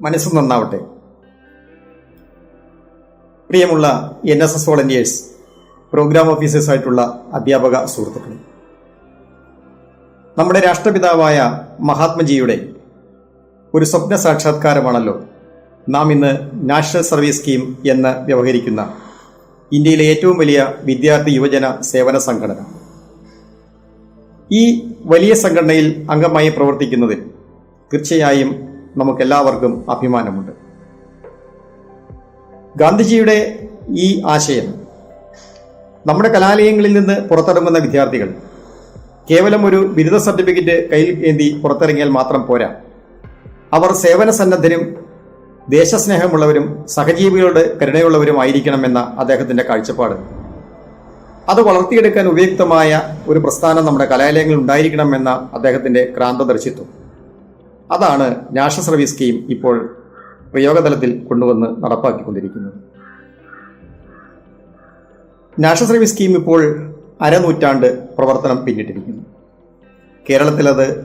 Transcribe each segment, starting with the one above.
മനസ്സ് നന്നാവട്ടെ പ്രിയമുള്ള N S S volunteers programme ഓഫീസേഴ്സായിട്ടുള്ള അധ്യാപക സുഹൃത്തുക്കളെ നമ്മുടെ രാഷ്ട്രപിതാവായ മഹാത്മജിയുടെ ഒരു സ്വപ്ന സാക്ഷാത്കാരമാണല്ലോ നാം ഇന്ന് നാഷണൽ സർവീസ് സ്കീം എന്ന് വ്യവഹരിക്കുന്ന ഇന്ത്യയിലെ ഏറ്റവും വലിയ വിദ്യാർത്ഥി യുവജന സേവന സംഘടന. ഈ വലിയ സംഘടനയിൽ അംഗമായി പ്രവർത്തിക്കുന്നതിൽ തീർച്ചയായും നമുക്കെല്ലാവർക്കും അഭിമാനമുണ്ട്. ഗാന്ധിജിയുടെ ഈ ആശയം നമ്മുടെ കലാലയങ്ങളിൽ നിന്ന് പുറത്തിറങ്ങുന്ന വിദ്യാർത്ഥികൾ കേവലം ഒരു ബിരുദ സർട്ടിഫിക്കറ്റ് കയ്യിൽ ഏന്തി പുറത്തിറങ്ങിയാൽ മാത്രം പോരാ. അവർ സേവന സന്നദ്ധരും ദേശസ്നേഹമുള്ളവരും സഹജീവികളുടെ കരുണയുള്ളവരുമായിരിക്കണമെന്ന അദ്ദേഹത്തിന്റെ കാഴ്ചപ്പാട്. അത് വളർത്തിയെടുക്കാൻ ഉപയുക്തമായ ഒരു പ്രസ്ഥാനം നമ്മുടെ കലാലയങ്ങളിൽ ഉണ്ടായിരിക്കണമെന്ന അദ്ദേഹത്തിന്റെ ക്രാന്തദർശിത്വം. അതാണ് നാഷണൽ സർവീസ് സ്കീം ഇപ്പോൾ പ്രയോഗതലത്തിൽ കൊണ്ടുവന്ന് നടപ്പാക്കിക്കൊണ്ടിരിക്കുന്നത്. നാഷണൽ സർവീസ് സ്കീം ഇപ്പോൾ അരനൂറ്റാണ്ട് പ്രവർത്തനം പിന്നിട്ടിരിക്കുന്നു. കേരളത്തിൽ അത്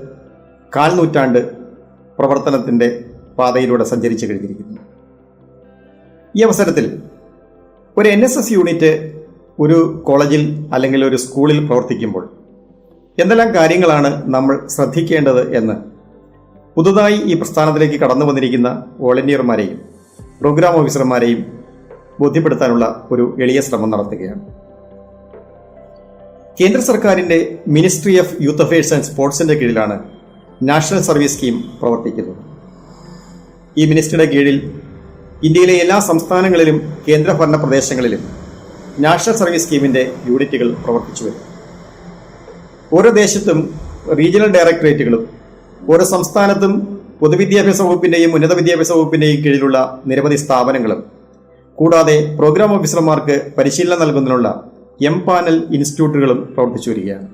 കാൽ നൂറ്റാണ്ട് പ്രവർത്തനത്തിന്റെ പാതയിലൂടെ സഞ്ചരിച്ചു കഴിഞ്ഞിരിക്കുന്നു. ഈ അവസരത്തിൽ ഒരു എൻ എസ് എസ് യൂണിറ്റ് ഒരു കോളേജിൽ അല്ലെങ്കിൽ ഒരു സ്കൂളിൽ പ്രവർത്തിക്കുമ്പോൾ എന്തെല്ലാം കാര്യങ്ങളാണ് നമ്മൾ ശ്രദ്ധിക്കേണ്ടത് എന്ന് പുതുതായി ഈ പ്രസ്ഥാനത്തിലേക്ക് കടന്നു വന്നിരിക്കുന്ന വോളണ്ടിയർമാരെയും പ്രോഗ്രാം ഓഫീസർമാരെയും ബോധ്യപ്പെടുത്താനുള്ള ഒരു എളിയ ശ്രമം നടത്തുകയാണ്. കേന്ദ്ര സർക്കാരിന്റെ ministry of youth affairs and സ്പോർട്സിന്റെ കീഴിലാണ് നാഷണൽ സർവീസ് സ്കീം പ്രവർത്തിക്കുന്നത്. ഈ മിനിസ്ട്രിയുടെ കീഴിൽ ഇന്ത്യയിലെ എല്ലാ സംസ്ഥാനങ്ങളിലും കേന്ദ്രഭരണ പ്രദേശങ്ങളിലും നാഷണൽ സർവീസ് സ്കീമിന്റെ യൂണിറ്റുകൾ പ്രവർത്തിച്ചു വരും. ഓരോ ദേശത്തും റീജിയണൽ ഡയറക്ടറേറ്റുകളും ഓരോ സംസ്ഥാനത്തും പൊതുവിദ്യാഭ്യാസ വകുപ്പിന്റെയും ഉന്നത വിദ്യാഭ്യാസ വകുപ്പിന്റെയും കീഴിലുള്ള നിരവധി സ്ഥാപനങ്ങളും. കൂടാതെ പ്രോഗ്രാം ഓഫീസർമാർക്ക് പരിശീലനം നൽകുന്നതിനുള്ള എം പാനൽ ഇൻസ്റ്റിറ്റ്യൂട്ടുകളും പ്രവർത്തിച്ചു വരികയാണ്.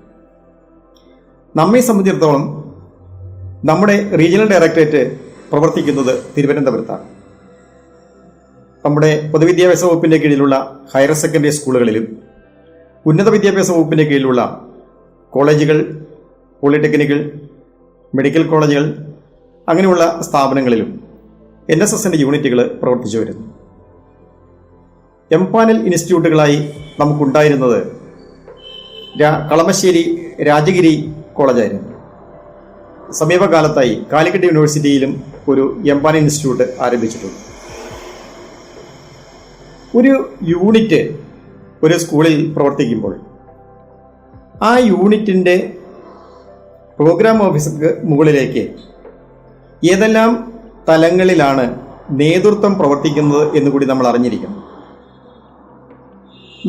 നമ്മെ സംബന്ധിച്ചിടത്തോളം നമ്മുടെ റീജിയണൽ ഡയറക്ടറേറ്റ് പ്രവർത്തിക്കുന്നത് തിരുവനന്തപുരത്താണ്. നമ്മുടെ പൊതുവിദ്യാഭ്യാസ വകുപ്പിന്റെ കീഴിലുള്ള ഹയർ സെക്കൻഡറി സ്കൂളുകളിലും ഉന്നത വിദ്യാഭ്യാസ വകുപ്പിന്റെ കീഴിലുള്ള കോളേജുകൾ പോളിടെക്നിക്കുകൾ മെഡിക്കൽ കോളേജുകൾ അങ്ങനെയുള്ള സ്ഥാപനങ്ങളിലും എൻ എസ് എസിന്റെ യൂണിറ്റുകൾ പ്രവർത്തിച്ചു വരുന്നു. എം പാനൽ ഇൻസ്റ്റിറ്റ്യൂട്ടുകളായി നമുക്കുണ്ടായിരുന്നത് കളമശ്ശേരി രാജഗിരി കോളേജായിരുന്നു. സമീപകാലത്തായി കാലിക്കറ്റ് യൂണിവേഴ്സിറ്റിയിലും ഒരു എം പാനൽ ഇൻസ്റ്റിറ്റ്യൂട്ട് ആരംഭിച്ചിട്ടുണ്ട്. ഒരു യൂണിറ്റ് ഒരു സ്കൂളിൽ പ്രവർത്തിക്കുമ്പോൾ ആ യൂണിറ്റിന്റെ പ്രോഗ്രാം ഓഫീസർക്ക് മുകളിലേക്ക്. ഏതെല്ലാം തലങ്ങളിലാണ് നേതൃത്വം പ്രവർത്തിക്കുന്നത് എന്ന് കൂടി നമ്മൾ അറിഞ്ഞിരിക്കണം.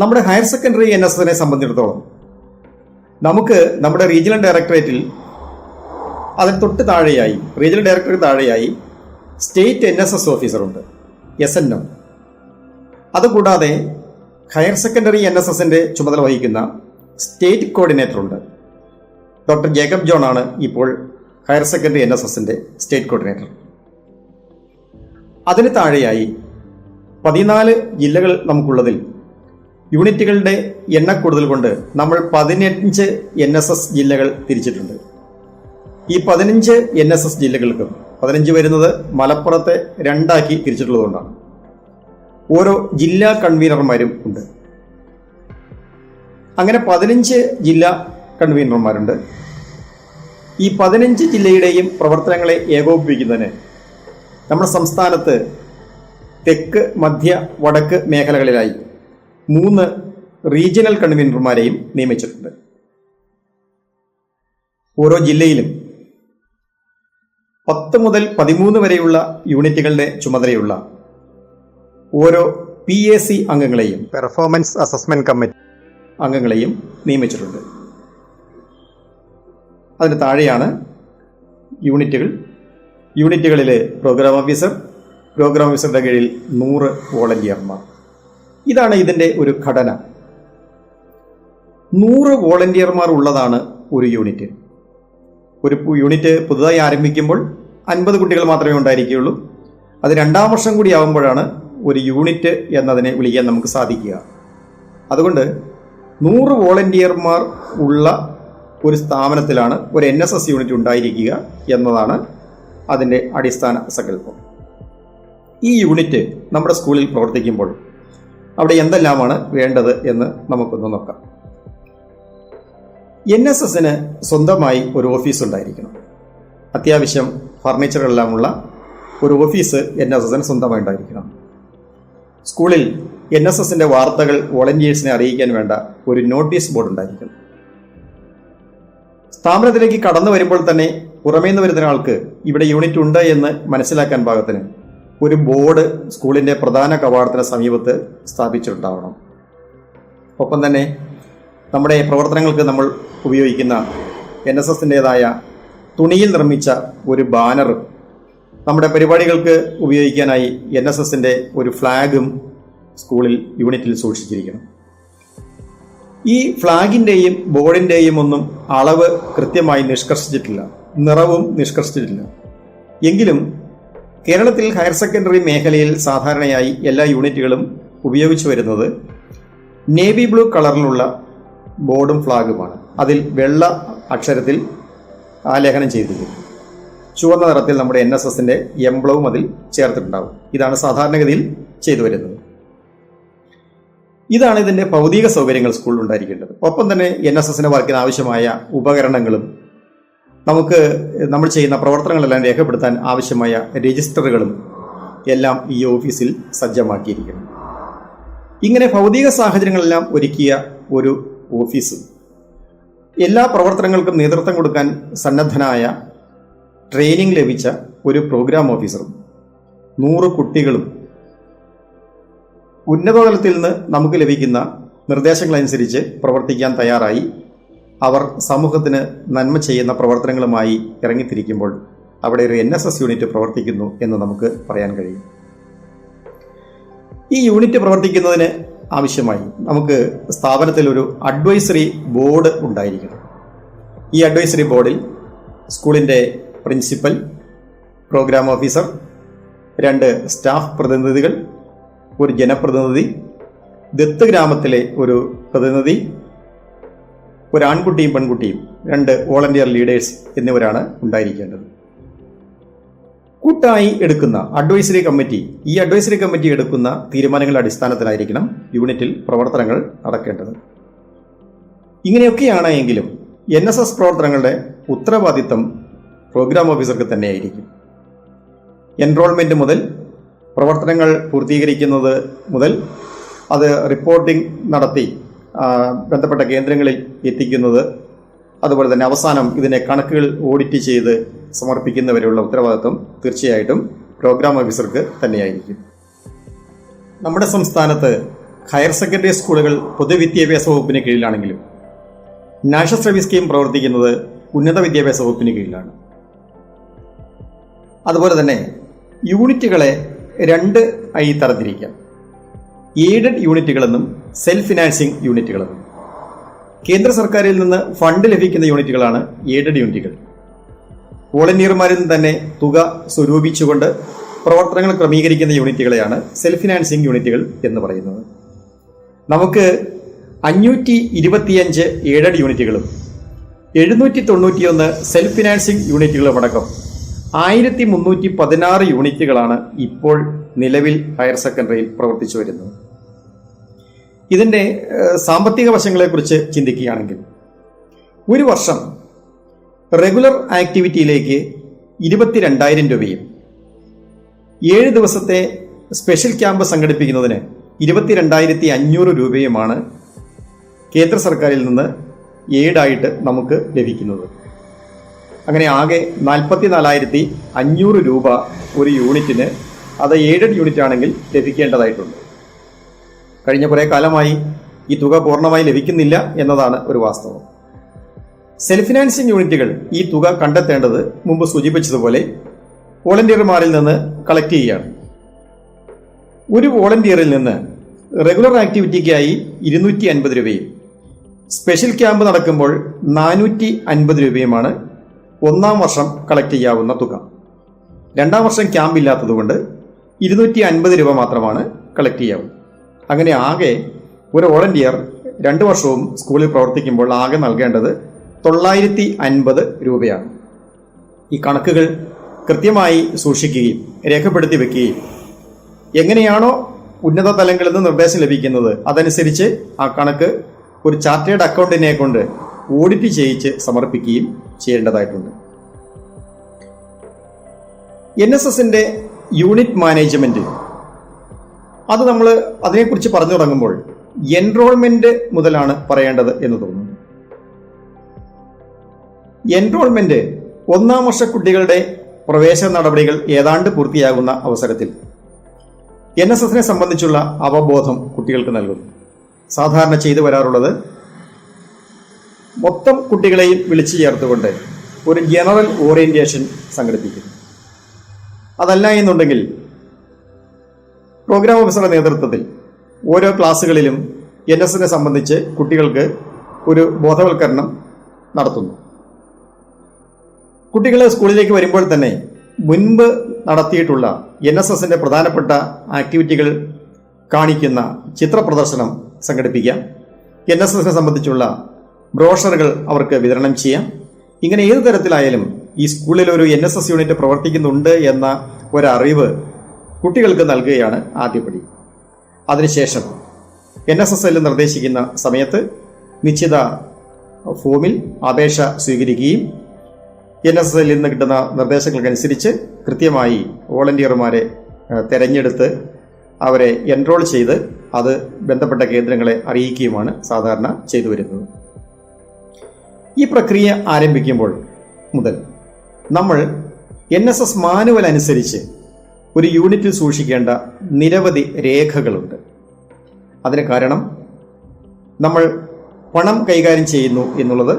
നമ്മുടെ ഹയർ സെക്കൻഡറി എൻ എസ് എസിനെ സംബന്ധിച്ചിടത്തോളം നമുക്ക് നമ്മുടെ റീജിയണൽ ഡയറക്ടറേറ്റിൽ അതിന് തൊട്ട് താഴെയായി റീജിയണൽ ഡയറക്ടറേറ്റ് താഴെയായി സ്റ്റേറ്റ് എൻ എസ് എസ് ഓഫീസറുണ്ട് എസ് എൻ ഒ അതുകൂടാതെ ഹയർ സെക്കൻഡറി എൻ എസ് എസിന്റെ ചുമതല വഹിക്കുന്ന സ്റ്റേറ്റ് കോർഡിനേറ്റർ ഉണ്ട്. ഡോക്ടർ ജേക്കബ് ജോൺ ആണ് ഇപ്പോൾ ഹയർ സെക്കൻഡറി എൻ എസ് എസിന്റെ സ്റ്റേറ്റ് കോർഡിനേറ്റർ. അതിന് താഴെയായി പതിനാല് ജില്ലകൾ നമുക്കുള്ളതിൽ യൂണിറ്റുകളുടെ എണ്ണക്കൂടുതൽ കൊണ്ട് നമ്മൾ പതിനഞ്ച് എൻ എസ് എസ് ജില്ലകൾ തിരിച്ചിട്ടുണ്ട്. ഈ പതിനഞ്ച് എൻ എസ് എസ് ജില്ലകൾക്കും പതിനഞ്ച് വരുന്നത് മലപ്പുറത്തെ രണ്ടാക്കി തിരിച്ചിട്ടുള്ളതുകൊണ്ടാണ്. ഓരോ ജില്ലാ കൺവീനർമാരും ഉണ്ട്. അങ്ങനെ പതിനഞ്ച് ജില്ലാ കൺവീനർമാരുണ്ട്. ഈ പതിനഞ്ച് ജില്ലയുടെയും പ്രവർത്തനങ്ങളെ ഏകോപിപ്പിക്കുന്നതിന് നമ്മുടെ സംസ്ഥാനത്ത് തെക്ക് മധ്യ വടക്ക് മേഖലകളിലായി മൂന്ന് റീജിയണൽ കൺവീനർമാരെയും നിയമിച്ചിട്ടുണ്ട്. ഓരോ ജില്ലയിലും പത്ത് മുതൽ പതിമൂന്ന് വരെയുള്ള യൂണിറ്റുകളുടെ ചുമതലയുള്ള ഓരോ പി എ സി അംഗങ്ങളെയും പെർഫോമൻസ് അസസ്മെന്റ് കമ്മിറ്റി അംഗങ്ങളെയും നിയമിച്ചിട്ടുണ്ട്. അതിന് താഴെയാണ് യൂണിറ്റുകൾ. യൂണിറ്റുകളിലെ പ്രോഗ്രാം ഓഫീസർ പ്രോഗ്രാം ഓഫീസറുടെ കീഴിൽ നൂറ് വോളണ്ടിയർമാർ. ഇതാണ് ഇതിന്റെ ഒരു ഘടന. നൂറ് വോളണ്ടിയർമാർ ഉള്ളതാണ് ഒരു യൂണിറ്റ്. ഒരു യൂണിറ്റ് പുതുതായി ആരംഭിക്കുമ്പോൾ അൻപത് കുട്ടികൾ മാത്രമേ ഉണ്ടായിരിക്കുകയുള്ളൂ. അത് രണ്ടാം വർഷം കൂടി ആകുമ്പോഴാണ് ഒരു യൂണിറ്റ് എന്നതിനെ വിളിക്കാൻ നമുക്ക് സാധിക്കുക. അതുകൊണ്ട് നൂറ് വോളണ്ടിയർമാർ ഉള്ള ഒരു സ്ഥാപനത്തിലാണ് ഒരു എൻ എസ് എസ് യൂണിറ്റ് ഉണ്ടായിരിക്കുക എന്നതാണ് അതിന്റെ അടിസ്ഥാന സങ്കല്പം. ഈ യൂണിറ്റ് നമ്മുടെ സ്കൂളിൽ പ്രവർത്തിക്കുമ്പോൾ അവിടെ എന്തെല്ലാമാണ് വേണ്ടത് എന്ന് നമുക്കൊന്ന് നോക്കാം. എൻ എസ് എസിന് സ്വന്തമായി ഒരു ഓഫീസ് ഉണ്ടായിരിക്കണം. അത്യാവശ്യം ഫർണിച്ചറെല്ലാമുള്ള ഒരു ഓഫീസ് എൻ എസ് എസിന് സ്വന്തമായി ഉണ്ടായിരിക്കണം. സ്കൂളിൽ എൻ എസ് എസിന്റെ വാർത്തകൾ വോളണ്ടിയേഴ്സിനെ അറിയിക്കാൻ വേണ്ട ഒരു നോട്ടീസ് ബോർഡ് ഉണ്ടായിരിക്കണം. സ്ഥാപനത്തിലേക്ക് കടന്നു വരുമ്പോൾ തന്നെ പുറമേ നിന്ന് വരുന്ന ആൾക്ക് ഇവിടെ യൂണിറ്റ് ഉണ്ട് എന്ന് മനസ്സിലാക്കാൻ പാകത്തിന് ഒരു ബോർഡ് സ്കൂളിന്റെ പ്രധാന കവാടത്തിന് സമീപത്ത് സ്ഥാപിച്ചിട്ടുണ്ടാവണം. ഒപ്പം തന്നെ നമ്മുടെ പ്രവർത്തനങ്ങൾക്ക് നമ്മൾ ഉപയോഗിക്കുന്ന എൻ എസ് എസിന്റെതായ തുണിയിൽ നിർമ്മിച്ച ഒരു ബാനറും നമ്മുടെ പരിപാടികൾക്ക് ഉപയോഗിക്കാനായി എൻ എസ് എസിന്റെ ഒരു ഫ്ലാഗും സ്കൂളിൽ യൂണിറ്റിൽ സൂക്ഷിച്ചിരിക്കണം. ഈ ഫ്ലാഗിന്റെയും ബോർഡിന്റെയും ഒന്നും അളവ് കൃത്യമായി നിഷ്കർഷിച്ചിട്ടില്ല. നിറവും നിഷ്കർഷിച്ചിട്ടില്ല. എങ്കിലും കേരളത്തിൽ ഹയർ സെക്കൻഡറി മേഖലയിൽ സാധാരണയായി എല്ലാ യൂണിറ്റുകളും ഉപയോഗിച്ചു വരുന്നത് നേവി ബ്ലൂ കളറിലുള്ള ബോർഡും ഫ്ലാഗുമാണ്. അതിൽ വെള്ള അക്ഷരത്തിൽ ആലേഖനം ചെയ്തിരിക്കുന്നു. ചുവന്ന നിറത്തിൽ നമ്മുടെ എൻ എസ് എസിന്റെ എംബ്ലവും അതിൽ ചേർത്തിട്ടുണ്ടാവും. ഇതാണ് സാധാരണഗതിയിൽ ചെയ്തു വരുന്നത്. ഇതാണ് ഇതിന്റെ ഭൗതിക സൗകര്യങ്ങൾ സ്കൂളിൽ ഉണ്ടായിരിക്കേണ്ടത്. ഒപ്പം തന്നെ എൻ എസ് എസിന്റെ വർക്കിന് ആവശ്യമായ ഉപകരണങ്ങളും നമുക്ക് നമ്മൾ ചെയ്യുന്ന പ്രവർത്തനങ്ങളെല്ലാം രേഖപ്പെടുത്താൻ ആവശ്യമായ രജിസ്റ്ററുകളും എല്ലാം ഈ ഓഫീസിൽ സജ്ജമാക്കിയിരിക്കണം. ഇങ്ങനെ ഭൗതിക സാഹചര്യങ്ങളെല്ലാം ഒരുക്കിയ ഒരു ഓഫീസ് എല്ലാ പ്രവർത്തനങ്ങൾക്കും നേതൃത്വം കൊടുക്കാൻ സന്നദ്ധനായ ട്രെയിനിങ് ലഭിച്ച ഒരു പ്രോഗ്രാം ഓഫീസറും നൂറ് കുട്ടികളും ഉന്നതതലത്തിൽ നിന്ന് നമുക്ക് ലഭിക്കുന്ന നിർദ്ദേശങ്ങളനുസരിച്ച് പ്രവർത്തിക്കാൻ തയ്യാറായി അവർ സമൂഹത്തിന് നന്മ ചെയ്യുന്ന പ്രവർത്തനങ്ങളുമായി ഇറങ്ങിത്തിരിക്കുമ്പോൾ അവിടെ ഒരു എൻ എസ് എസ് യൂണിറ്റ് പ്രവർത്തിക്കുന്നു എന്ന് നമുക്ക് പറയാൻ കഴിയും. ഈ യൂണിറ്റ് പ്രവർത്തിക്കുന്നതിന് ആവശ്യമായി നമുക്ക് സ്ഥാപനത്തിൽ ഒരു അഡ്വൈസറി ബോർഡ് ഉണ്ടായിരിക്കണം. ഈ അഡ്വൈസറി ബോർഡിൽ സ്കൂളിന്റെ പ്രിൻസിപ്പൽ പ്രോഗ്രാം ഓഫീസർ രണ്ട് സ്റ്റാഫ് പ്രതിനിധികൾ ഒരു ജനപ്രതിനിധി ദത്ത് ഗ്രാമത്തിലെ ഒരു പ്രതിനിധി ഒരു ആൺകുട്ടിയും പെൺകുട്ടിയും രണ്ട് വോളണ്ടിയർ ലീഡേഴ്സ് എന്നിവരാണ് ഉണ്ടായിരിക്കേണ്ടത്. കൂട്ടായി എടുക്കുന്ന അഡ്വൈസറി കമ്മിറ്റി ഈ അഡ്വൈസറി കമ്മിറ്റി എടുക്കുന്ന തീരുമാനങ്ങളുടെ അടിസ്ഥാനത്തിലായിരിക്കണം യൂണിറ്റിൽ പ്രവർത്തനങ്ങൾ നടക്കേണ്ടത്. ഇങ്ങനെയൊക്കെയാണ് എങ്കിലും എൻ എസ് എസ് പ്രവർത്തനങ്ങളുടെ ഉത്തരവാദിത്തം പ്രോഗ്രാം ഓഫീസർക്ക് തന്നെയായിരിക്കും. എൻറോൾമെന്റ് മുതൽ പ്രവർത്തനങ്ങൾ പൂർത്തീകരിക്കുന്നത് മുതൽ അത് റിപ്പോർട്ടിംഗ് നടത്തി ബന്ധപ്പെട്ട കേന്ദ്രങ്ങളിൽ എത്തിക്കുന്നത് അതുപോലെ തന്നെ അവസാനം ഇതിനെ കണക്കുകൾ ഓഡിറ്റ് ചെയ്ത് സമർപ്പിക്കുന്നവരെയുള്ള ഉത്തരവാദിത്വം തീർച്ചയായിട്ടും പ്രോഗ്രാം ഓഫീസർക്ക് തന്നെയായിരിക്കും. നമ്മുടെ സംസ്ഥാനത്ത് ഹയർ സെക്കൻഡറി സ്കൂളുകൾ പൊതുവിദ്യാഭ്യാസ വകുപ്പിന് കീഴിലാണെങ്കിലും നാഷണൽ സർവീസ് സ്കീം പ്രവർത്തിക്കുന്നത് ഉന്നത വിദ്യാഭ്യാസ വകുപ്പിന് കീഴിലാണ്. അതുപോലെ തന്നെ യൂണിറ്റുകളെ രണ്ട് ആയി തരംതിരിക്കാം. എയ്ഡഡ് യൂണിറ്റുകളെന്നും സെൽഫ് ഫിനാൻസിങ് യൂണിറ്റുകളെന്നും. കേന്ദ്ര സർക്കാരിൽ നിന്ന് ഫണ്ട് ലഭിക്കുന്ന യൂണിറ്റുകളാണ് എയ്ഡഡ് യൂണിറ്റുകൾ. വോളണ്ടിയർമാരിൽ നിന്ന് തന്നെ തുക സ്വരൂപിച്ചുകൊണ്ട് പ്രവർത്തനങ്ങൾ ക്രമീകരിക്കുന്ന യൂണിറ്റുകളെയാണ് സെൽഫ് ഫിനാൻസിങ് യൂണിറ്റുകൾ എന്ന് പറയുന്നത്. നമുക്ക് അഞ്ഞൂറ്റി ഇരുപത്തിയഞ്ച് എയ്ഡഡ് യൂണിറ്റുകളും എഴുന്നൂറ്റി തൊണ്ണൂറ്റിയൊന്ന് സെൽഫ് ഫിനാൻസിങ് യൂണിറ്റുകളും അടക്കം ആയിരത്തി മുന്നൂറ്റി പതിനാറ് യൂണിറ്റുകളാണ് ഇപ്പോൾ നിലവിൽ ഹയർ സെക്കൻഡറിയിൽ പ്രവർത്തിച്ചു വരുന്നത്. ഇതിന്റെ സാമ്പത്തിക വശങ്ങളെക്കുറിച്ച് ചിന്തിക്കുകയാണെങ്കിൽ ഒരു വർഷം റെഗുലർ ആക്ടിവിറ്റിയിലേക്ക് ഇരുപത്തിരണ്ടായിരം രൂപയും ഏഴ് ദിവസത്തെ സ്പെഷ്യൽ ക്യാമ്പ് സംഘടിപ്പിക്കുന്നതിന് ഇരുപത്തിരണ്ടായിരത്തി അഞ്ഞൂറ് രൂപയുമാണ് കേന്ദ്ര സർക്കാരിൽ നിന്ന് എയ്ഡായിട്ട് നമുക്ക് ലഭിക്കുന്നത്. അങ്ങനെ ആകെ നാൽപ്പത്തി നാലായിരത്തി അഞ്ഞൂറ് രൂപ ഒരു യൂണിറ്റിന് അത് എയ്ഡഡ് യൂണിറ്റ് ആണെങ്കിൽ ലഭിക്കേണ്ടതായിട്ടുണ്ട്. കഴിഞ്ഞ കുറേ കാലമായി ഈ തുക പൂർണമായി ലഭിക്കുന്നില്ല എന്നതാണ് ഒരു വാസ്തവം. സെൽഫ് ഫിനാൻസിങ് യൂണിറ്റുകൾ ഈ തുക കണ്ടെത്തേണ്ടത് മുമ്പ് സൂചിപ്പിച്ചതുപോലെ വോളണ്ടിയർമാരിൽ നിന്ന് കളക്ട് ചെയ്യുകയാണ്. ഒരു വോളണ്ടിയറിൽ നിന്ന് റെഗുലർ ആക്ടിവിറ്റിക്കായി ഇരുന്നൂറ്റി അൻപത് രൂപയും സ്പെഷ്യൽ ക്യാമ്പ് നടക്കുമ്പോൾ നാനൂറ്റി അൻപത് രൂപയുമാണ് ഒന്നാം വർഷം കളക്ട് ചെയ്യാവുന്ന തുക. രണ്ടാം വർഷം ക്യാമ്പ് ഇല്ലാത്തതുകൊണ്ട് ഇരുന്നൂറ്റി അൻപത് രൂപ മാത്രമാണ് കളക്ട് ചെയ്യാവൂ. അങ്ങനെ ആകെ ഒരു വോളണ്ടിയർ രണ്ട് വർഷവും സ്കൂളിൽ പ്രവർത്തിക്കുമ്പോൾ ആകെ നൽകേണ്ടത് തൊള്ളായിരത്തി അൻപത് രൂപയാണ്. ഈ കണക്കുകൾ കൃത്യമായി സൂക്ഷിക്കുകയും രേഖപ്പെടുത്തി വെക്കുകയും എങ്ങനെയാണോ ഉന്നത തലങ്ങളിൽ നിന്ന് നിർദ്ദേശം ലഭിക്കുന്നത് അതനുസരിച്ച് ആ കണക്ക് ഒരു ചാർട്ടേഡ് അക്കൗണ്ടിനെ കൊണ്ട് ഓഡിറ്റ് ചെയ്യിച്ച് സമർപ്പിക്കുകയും ചെയ്യേണ്ടതായിട്ടുണ്ട്. എൻ എസ് എസിന്റെ യൂണിറ്റ് മാനേജ്മെന്റ്. അത് നമ്മൾ അതിനെക്കുറിച്ച് പറഞ്ഞു തുടങ്ങുമ്പോൾ എൻറോൾമെന്റ് മുതലാണ് പറയേണ്ടത് എന്ന് തോന്നുന്നു. എൻറോൾമെന്റ് ഒന്നാം വർഷ കുട്ടികളുടെ പ്രവേശന നടപടികൾ ഏതാണ്ട് പൂർത്തിയാകുന്ന അവസരത്തിൽ എൻ എസ് എസിനെ സംബന്ധിച്ചുള്ള അവബോധം കുട്ടികൾക്ക് നൽകുന്നു. സാധാരണ ചെയ്തു വരാറുള്ളത് മൊത്തം കുട്ടികളെയും വിളിച്ചു ചേർത്തുകൊണ്ട് ഒരു ജനറൽ ഓറിയന്റേഷൻ സംഘടിപ്പിക്കുന്നു അതല്ല എന്നുണ്ടെങ്കിൽ പ്രോഗ്രാം ഓഫീസറുടെ നേതൃത്വത്തിൽ ഓരോ ക്ലാസ്സുകളിലും എൻ എസിനെ സംബന്ധിച്ച് കുട്ടികൾക്ക് ഒരു ബോധവൽക്കരണം നടത്തുന്നു. കുട്ടികൾ സ്കൂളിലേക്ക് വരുമ്പോൾ തന്നെ മുൻപ് നടത്തിയിട്ടുള്ള എൻ എസ് എസിന്റെ പ്രധാനപ്പെട്ട ആക്ടിവിറ്റികൾ കാണിക്കുന്ന ചിത്രപ്രദർശനം സംഘടിപ്പിക്കാം. എൻ എസ് എസിനെ സംബന്ധിച്ചുള്ള ബ്രോഷറുകൾ അവർക്ക് വിതരണം ചെയ്യാം. ഇങ്ങനെ ഏതു തരത്തിലായാലും ഈ സ്കൂളിൽ ഒരു എൻ എസ് എസ് യൂണിറ്റ് പ്രവർത്തിക്കുന്നുണ്ട് എന്ന ഒരറിവ് കുട്ടികൾക്ക് നൽകുകയാണ് ആദ്യപടി അതിനുശേഷം എൻ എസ് എസ് എൽ നിർദ്ദേശിക്കുന്ന സമയത്ത് നിശ്ചിത ഫോമിൽ അപേക്ഷ സ്വീകരിക്കുകയും എൻ എസ് എസ് എല്ലിൽ നിന്ന് കിട്ടുന്ന നിർദ്ദേശങ്ങൾക്കനുസരിച്ച് കൃത്യമായി വോളണ്ടിയർമാരെ തിരഞ്ഞെടുത്ത് അവരെ എൻറോൾ ചെയ്ത് അത് ബന്ധപ്പെട്ട കേന്ദ്രങ്ങളെ അറിയിക്കുകയുമാണ് സാധാരണ ചെയ്തു വരുന്നത്. ഈ പ്രക്രിയ ആരംഭിക്കുമ്പോൾ മുതൽ നമ്മൾ എൻ എസ് എസ് മാനുവൽ അനുസരിച്ച് ഒരു യൂണിറ്റിൽ സൂക്ഷിക്കേണ്ട നിരവധി രേഖകളുണ്ട്. അതിന് കാരണം നമ്മൾ പണം കൈകാര്യം ചെയ്യുന്നു എന്നുള്ളത്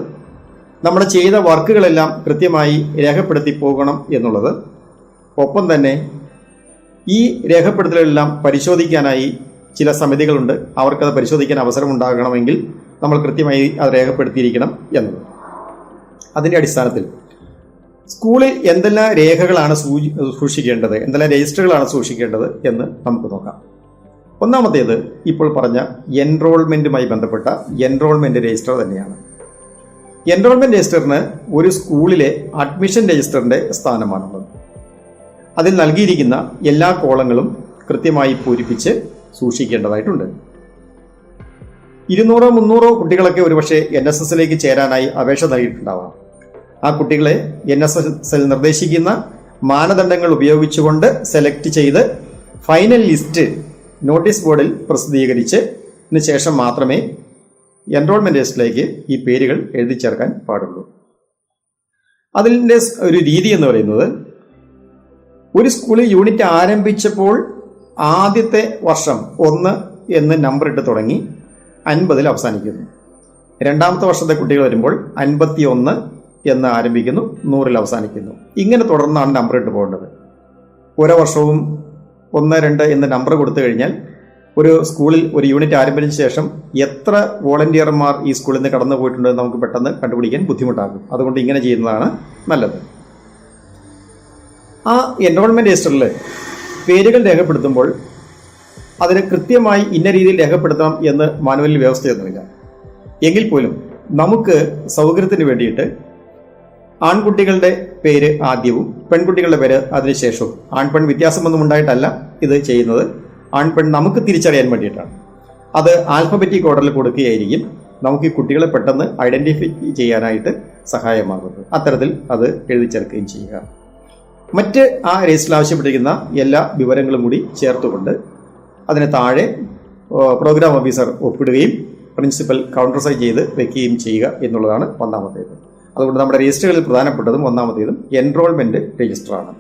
നമ്മൾ ചെയ്ത വർക്കുകളെല്ലാം കൃത്യമായി രേഖപ്പെടുത്തി പോകണം എന്നുള്ളത് ഒപ്പം തന്നെ ഈ രേഖപ്പെടുത്തലെല്ലാം പരിശോധിക്കാനായി ചില സമിതികളുണ്ട്. അവർക്കത് പരിശോധിക്കാൻ അവസരമുണ്ടാകണമെങ്കിൽ നമ്മൾ കൃത്യമായി അത് രേഖപ്പെടുത്തിയിരിക്കണം എന്നത് അതിന്റെ അടിസ്ഥാനത്തിൽ. സ്കൂളിൽ എന്തെല്ലാം രേഖകളാണ് സൂക്ഷിക്കേണ്ടത്? എന്തെല്ലാം രജിസ്റ്ററുകളാണ് സൂക്ഷിക്കേണ്ടത് എന്ന് നമുക്ക് നോക്കാം. ഒന്നാമത്തേത് ഇപ്പോൾ പറഞ്ഞ എൻറോൾമെന്റുമായി ബന്ധപ്പെട്ട എൻറോൾമെന്റ് രജിസ്റ്റർ തന്നെയാണ്. എൻറോൾമെന്റ് രജിസ്റ്ററിന് ഒരു സ്കൂളിലെ അഡ്മിഷൻ രജിസ്റ്ററിന്റെ സ്ഥാനമാണുള്ളത്. അതിൽ നൽകിയിരിക്കുന്ന എല്ലാ കോളങ്ങളും കൃത്യമായി പൂരിപ്പിച്ച് സൂക്ഷിക്കേണ്ടതായിട്ടുണ്ട്. ഇരുന്നൂറോ മുന്നൂറോ കുട്ടികളൊക്കെ ഒരുപക്ഷെ എൻ എസ് എസിലേക്ക് ചേരാനായി അപേക്ഷ നൽകിയിട്ടുണ്ടാവാം. ആ കുട്ടികളെ എൻ എസ് എസിൽ നിർദ്ദേശിക്കുന്ന മാനദണ്ഡങ്ങൾ ഉപയോഗിച്ചുകൊണ്ട് സെലക്ട് ചെയ്ത് ഫൈനൽ ലിസ്റ്റ് നോട്ടീസ് ബോർഡിൽ പ്രസിദ്ധീകരിച്ച് ശേഷം മാത്രമേ എൻറോൾമെന്റ് ലിസ്റ്റിലേക്ക് ഈ പേരുകൾ എഴുതി ചേർക്കാൻ പാടുള്ളൂ. അതിന്റെ ഒരു രീതി എന്ന് പറയുന്നത് ഒരു സ്കൂളിൽ യൂണിറ്റ് ആരംഭിച്ചപ്പോൾ ആദ്യത്തെ വർഷം ഒന്ന് എന്ന് നമ്പർ ഇട്ട് തുടങ്ങി അൻപതിൽ അവസാനിക്കുന്നു. രണ്ടാമത്തെ വർഷത്തെ കുട്ടികൾ വരുമ്പോൾ അൻപത്തി ഒന്ന് എന്ന് ആരംഭിക്കുന്നു നൂറിൽ അവസാനിക്കുന്നു. ഇങ്ങനെ തുടർന്നാണ് നമ്പർ ഇട്ട് പോകേണ്ടത്. ഓരോ വർഷവും ഒന്ന് രണ്ട് എന്ന് നമ്പർ കൊടുത്തു കഴിഞ്ഞാൽ ഒരു സ്കൂളിൽ ഒരു യൂണിറ്റ് ആരംഭിച്ച ശേഷം എത്ര വോളണ്ടിയർമാർ ഈ സ്കൂളിൽ നിന്ന് കടന്നു പോയിട്ടുണ്ടെന്ന് നമുക്ക് പെട്ടെന്ന് കണ്ടുപിടിക്കാൻ ബുദ്ധിമുട്ടാകും. അതുകൊണ്ട് ഇങ്ങനെ ചെയ്യുന്നതാണ് നല്ലത്. ആ എൻറോൾമെന്റ് രജിസ്റ്ററിൽ പേരുകൾ രേഖപ്പെടുത്തുമ്പോൾ അതിന് കൃത്യമായി ഇന്ന രീതിയിൽ രേഖപ്പെടുത്തണം എന്ന് മാനുവലിൽ വ്യവസ്ഥയൊന്നുമില്ല. എങ്കിൽ പോലും നമുക്ക് സൗകര്യത്തിന് വേണ്ടിയിട്ട് ആൺകുട്ടികളുടെ പേര് ആദ്യവും പെൺകുട്ടികളുടെ പേര് അതിനുശേഷവും. ആൺപെൺ വ്യത്യാസമൊന്നും ഉണ്ടായിട്ടല്ല ഇത് ചെയ്യുന്നത്. ആൺപെൺ നമുക്ക് തിരിച്ചറിയാൻ വേണ്ടിയിട്ടാണ്. അത് ആൽഫബറ്റിക് ഓർഡറിൽ കൊടുക്കുകയായിരിക്കും. നമുക്ക് ഈ കുട്ടികളെ പെട്ടെന്ന് ഐഡന്റിഫൈ ചെയ്യാനായിട്ട് സഹായമാകുന്നത്. അത്തരത്തിൽ അത് എഴുതി ചേർക്കുകയും ചെയ്യുക. മറ്റ് ആ രജിസ്റ്ററിൽ ആവശ്യപ്പെട്ടിരിക്കുന്ന എല്ലാ വിവരങ്ങളും കൂടി ചേർത്തുകൊണ്ട് അതിന് താഴെ പ്രോഗ്രാം ഓഫീസർ ഒപ്പിടുകയും പ്രിൻസിപ്പൽ കൗണ്ടർ സൈൻ ചെയ്ത് വെക്കുകയും ചെയ്യുക എന്നുള്ളതാണ് ഒന്നാമത്തേത്. അതുകൊണ്ട് നമ്മുടെ രജിസ്റ്ററുകളിൽ പ്രധാനപ്പെട്ടതും ഒന്നാമത്തേതും എൻറോൾമെന്റ് രജിസ്റ്ററാണ്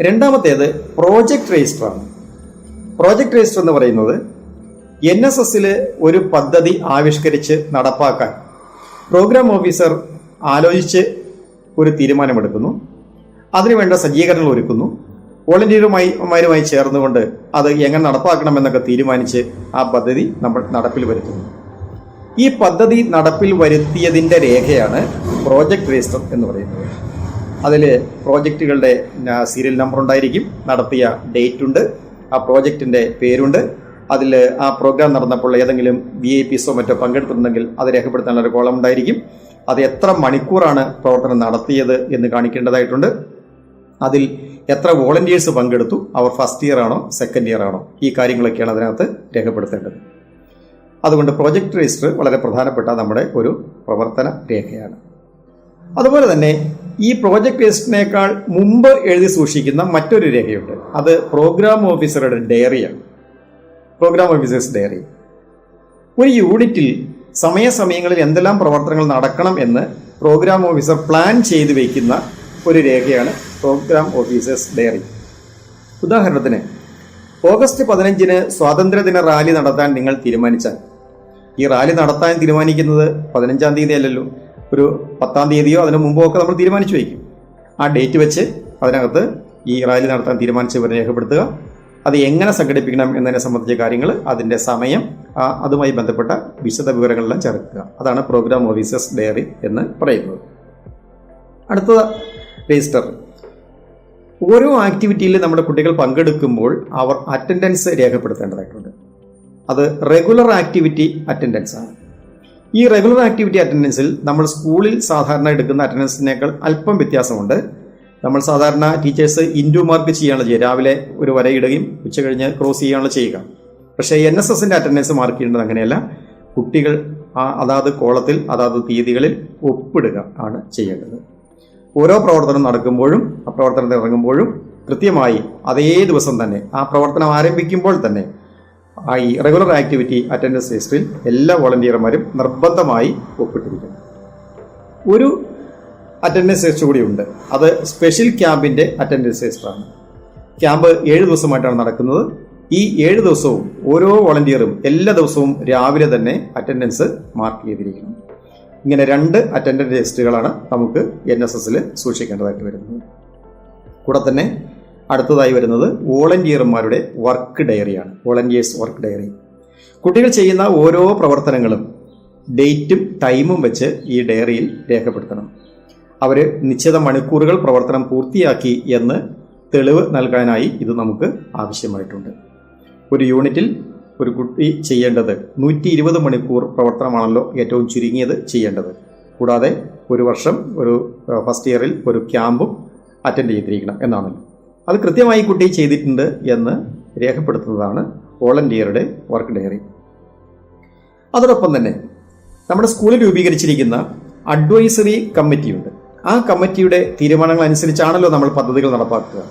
രണ്ടാമത്തേത് പ്രോജക്റ്റ് രജിസ്റ്ററാണ് പ്രോജക്റ്റ് രജിസ്റ്റർ എന്ന് പറയുന്നത് എൻ എസ് എസിൽ ഒരു പദ്ധതി ആവിഷ്കരിച്ച് നടപ്പാക്കാൻ പ്രോഗ്രാം ഓഫീസർ ആലോചിച്ച് ഒരു തീരുമാനമെടുക്കുന്നു. അതിനുവേണ്ട സജ്ജീകരണങ്ങൾ ഒരുക്കുന്നു. വോളണ്ടിയറുമായി മാരുമായി ചേർന്നുകൊണ്ട് അത് എങ്ങനെ നടപ്പാക്കണമെന്നൊക്കെ തീരുമാനിച്ച് ആ പദ്ധതി നമ്മൾ നടപ്പിൽ വരുത്തുന്നു. ഈ പദ്ധതി നടപ്പിൽ വരുത്തിയതിന്റെ രേഖയാണ് പ്രോജക്റ്റ് രജിസ്റ്റർ എന്ന് പറയുന്നത്. അതിൽ പ്രോജക്റ്റുകളുടെ സീരിയൽ നമ്പർ ഉണ്ടായിരിക്കും നടത്തിയ ഡേറ്റ് ഉണ്ട് ആ പ്രോജക്റ്റിന്റെ പേരുണ്ട്. അതിൽ ആ പ്രോഗ്രാം നടന്നപ്പോൾ ഏതെങ്കിലും വി ഐ പിസോ മറ്റോ പങ്കെടുത്തിട്ടുണ്ടെങ്കിൽ അത് രേഖപ്പെടുത്താനുള്ള ഒരു കോളം ഉണ്ടായിരിക്കും. അത് എത്ര മണിക്കൂറാണ് പ്രവർത്തനം നടത്തിയത് എന്ന് കാണിക്കേണ്ടതായിട്ടുണ്ട്. അതിൽ എത്ര വോളണ്ടിയേഴ്സ് പങ്കെടുത്തു? അവർ ഫസ്റ്റ് ഇയർ ആണോ സെക്കൻഡ് ഇയർ ആണോ? ഈ കാര്യങ്ങളൊക്കെയാണ് അതിനകത്ത് രേഖപ്പെടുത്തേണ്ടത്. അതുകൊണ്ട് പ്രോജക്റ്റ് രജിസ്റ്റർ വളരെ പ്രധാനപ്പെട്ട നമ്മുടെ ഒരു പ്രവർത്തന രേഖയാണ്. അതുപോലെ തന്നെ ഈ പ്രോജക്റ്റ് രജിസ്റ്ററിനേക്കാൾ മുമ്പ് എഴുതി സൂക്ഷിക്കുന്ന മറ്റൊരു രേഖയുണ്ട്. അത് പ്രോഗ്രാം ഓഫീസറുടെ ഡയറിയാണ് പ്രോഗ്രാം ഓഫീസേഴ്സ് ഡയറി ഒരു യൂണിറ്റിൽ സമയസമയങ്ങളിൽ എന്തെല്ലാം പ്രവർത്തനങ്ങൾ നടക്കണം എന്ന് പ്രോഗ്രാം ഓഫീസർ പ്ലാൻ ചെയ്ത് വയ്ക്കുന്ന ഒരു രേഖയാണ് പ്രോഗ്രാം ഓഫീസേഴ്സ് ഡയറി ഉദാഹരണത്തിന് ഓഗസ്റ്റ് പതിനഞ്ചിന് സ്വാതന്ത്ര്യദിന റാലി നടത്താൻ നിങ്ങൾ തീരുമാനിച്ചാൽ. ഈ റാലി നടത്താൻ തീരുമാനിക്കുന്നത് പതിനഞ്ചാം തീയതി അല്ലല്ലോ. ഒരു പത്താം തീയതിയോ അതിനു മുമ്പോ ഒക്കെ നമ്മൾ തീരുമാനിച്ചു വയ്ക്കും. ആ ഡേറ്റ് വെച്ച് അതിനകത്ത് ഈ റാലി നടത്താൻ തീരുമാനിച്ചവരെ രേഖപ്പെടുത്തുക. അത് എങ്ങനെ സംഘടിപ്പിക്കണം എന്നതിനെ സംബന്ധിച്ച കാര്യങ്ങൾ അതിന്റെ സമയം അതുമായി ബന്ധപ്പെട്ട വിശദ വിവരങ്ങളെല്ലാം ചേർക്കുക. അതാണ് പ്രോഗ്രാം ഓഫീസേഴ്സ് ഡയറി എന്ന് പറയുന്നത്. അടുത്തത് രജിസ്റ്റർ. ഓരോ ആക്ടിവിറ്റിയിൽ നമ്മുടെ കുട്ടികൾ പങ്കെടുക്കുമ്പോൾ അവർ അറ്റൻഡൻസ് രേഖപ്പെടുത്തേണ്ടതായിട്ടുണ്ട്. അത് റെഗുലർ ആക്ടിവിറ്റി അറ്റൻഡൻസ് ആണ്. ഈ റെഗുലർ ആക്ടിവിറ്റി അറ്റൻഡൻസിൽ നമ്മൾ സ്കൂളിൽ സാധാരണ എടുക്കുന്ന അറ്റൻഡൻസിനേക്കാൾ അല്പം വ്യത്യാസമുണ്ട്. നമ്മൾ സാധാരണ ടീച്ചേഴ്സ് ഇൻഡു മാർക്ക് ചെയ്യാനുള്ള ചെയ്യുക രാവിലെ ഒരു വര ഇടുകയും ഉച്ച കഴിഞ്ഞ് ക്രോസ് ചെയ്യാനുള്ള ചെയ്യുക. പക്ഷേ എൻ എസ് എസിന്റെ അറ്റൻഡൻസ് മാർക്ക് ചെയ്യേണ്ടത് അങ്ങനെയല്ല. കുട്ടികൾ ആ അതാത് കോളത്തിൽ അതാത് തീയതികളിൽ ഒപ്പിടുക ആണ് ചെയ്യേണ്ടത്. ഓരോ പ്രവർത്തനം നടക്കുമ്പോഴും ആ പ്രവർത്തനത്തിൽ ഇറങ്ങുമ്പോഴും കൃത്യമായി അതേ ദിവസം തന്നെ ആ പ്രവർത്തനം ആരംഭിക്കുമ്പോൾ തന്നെ ഈ റെഗുലർ ആക്ടിവിറ്റി അറ്റൻഡൻസ് ലിസ്റ്റിൽ എല്ലാ വോളണ്ടിയർമാരും നിർബന്ധമായി ഒപ്പിട്ടിരിക്കണം ഒരു അറ്റൻഡൻസ് ലിസ്റ്റ് കൂടിയുണ്ട് അത് സ്പെഷ്യൽ ക്യാമ്പിന്റെ അറ്റൻഡൻസ് ലിസ്റ്റാണ് ക്യാമ്പ് ഏഴ് ദിവസമായിട്ടാണ് നടക്കുന്നത്. ഈ ഏഴ് ദിവസവും ഓരോ വോളണ്ടിയറും എല്ലാ ദിവസവും രാവിലെ തന്നെ അറ്റൻഡൻസ് മാർക്ക് ചെയ്തിരിക്കണം ഇങ്ങനെ രണ്ട് അറ്റൻഡൻസ് ലിസ്റ്റുകളാണ് നമുക്ക് എൻ എസ് എസിൽ സൂക്ഷിക്കേണ്ടതായിട്ട് വരുന്നത്. കൂടെ തന്നെ അടുത്തതായി വരുന്നത് വോളണ്ടിയർമാരുടെ വർക്ക് ഡയറിയാണ് വോളണ്ടിയേഴ്സ് വർക്ക് ഡയറി കുട്ടികൾ ചെയ്യുന്ന ഓരോ പ്രവർത്തനങ്ങളും ഡേറ്റും ടൈമും വെച്ച് ഈ ഡയറിയിൽ രേഖപ്പെടുത്തണം. അവർ നിശ്ചിത മണിക്കൂറുകൾ പ്രവർത്തനം പൂർത്തിയാക്കി എന്ന് തെളിവ് നൽകാനായി ഇത് നമുക്ക് ആവശ്യമായിട്ടുണ്ട്. ഒരു യൂണിറ്റിൽ ഒരു കുട്ടി ചെയ്യേണ്ടത് നൂറ്റി ഇരുപത് മണിക്കൂർ പ്രവർത്തനമാണല്ലോ ഏറ്റവും ചുരുങ്ങിയത് ചെയ്യേണ്ടത്. കൂടാതെ ഒരു വർഷം ഒരു ഫസ്റ്റ് ഇയറിൽ ഒരു ക്യാമ്പും അറ്റൻഡ് ചെയ്തിരിക്കണം എന്നാണ്. അത് കൃത്യമായി കുട്ടി ചെയ്തിട്ടുണ്ട് എന്ന് രേഖപ്പെടുത്തുന്നതാണ് വോളണ്ടിയറുടെ വർക്ക് ഡയറി. അതോടൊപ്പം തന്നെ നമ്മുടെ സ്കൂളിൽ രൂപീകരിച്ചിരിക്കുന്ന അഡ്വൈസറി കമ്മിറ്റിയുണ്ട് ആ കമ്മിറ്റിയുടെ തീരുമാനങ്ങൾ അനുസരിച്ചാണല്ലോ നമ്മൾ പദ്ധതികൾ നടപ്പാക്കുക.